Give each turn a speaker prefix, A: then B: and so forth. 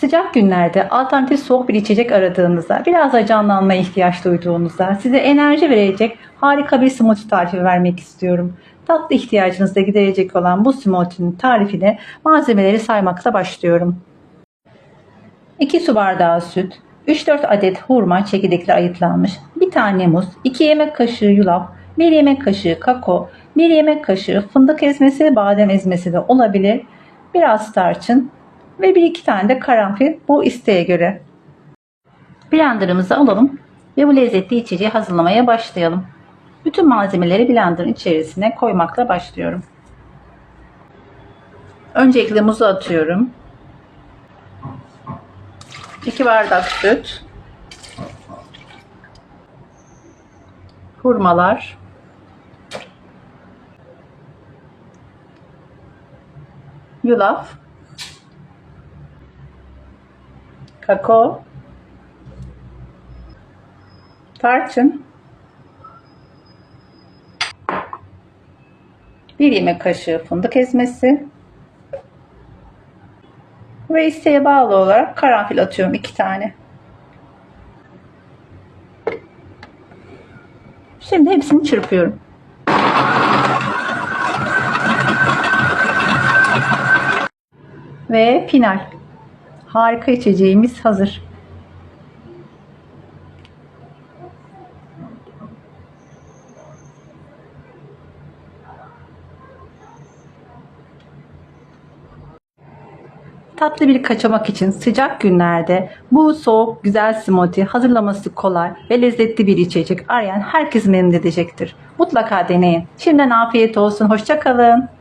A: Sıcak günlerde alternatif soğuk bir içecek aradığınızda, biraz da canlanmaya ihtiyaç duyduğunuzda size enerji verecek harika bir smoothie tarifi vermek istiyorum. Tatlı ihtiyacınızı da giderecek olan bu smoothie'nin tarifine malzemeleri saymakla başlıyorum. 2 su bardağı süt, 3-4 adet hurma çekirdekli ayıtlanmış, 1 tane muz, 2 yemek kaşığı yulaf, 1 yemek kaşığı kakao, 1 yemek kaşığı fındık ezmesi, badem ezmesi de olabilir, biraz tarçın ve 1-2 tane de karanfil bu isteğe göre. Blenderımızı alalım ve bu lezzetli içeceği hazırlamaya başlayalım. Bütün malzemeleri blenderın içerisine koymakla başlıyorum. Öncelikle muzu atıyorum. 2 bardak süt. Hurmalar. Yulaf. Kakao. Tarçın. Bir yemek kaşığı fındık ezmesi. Ve isteğe bağlı olarak karanfil atıyorum iki tane. Şimdi hepsini çırpıyorum. Ve final. Harika içeceğimiz hazır. Tatlı bir kaçamak için sıcak günlerde bu soğuk güzel smoothie hazırlaması kolay ve lezzetli bir içecek arayan herkes memnun edecektir. Mutlaka deneyin. Şimdiden afiyet olsun. Hoşçakalın.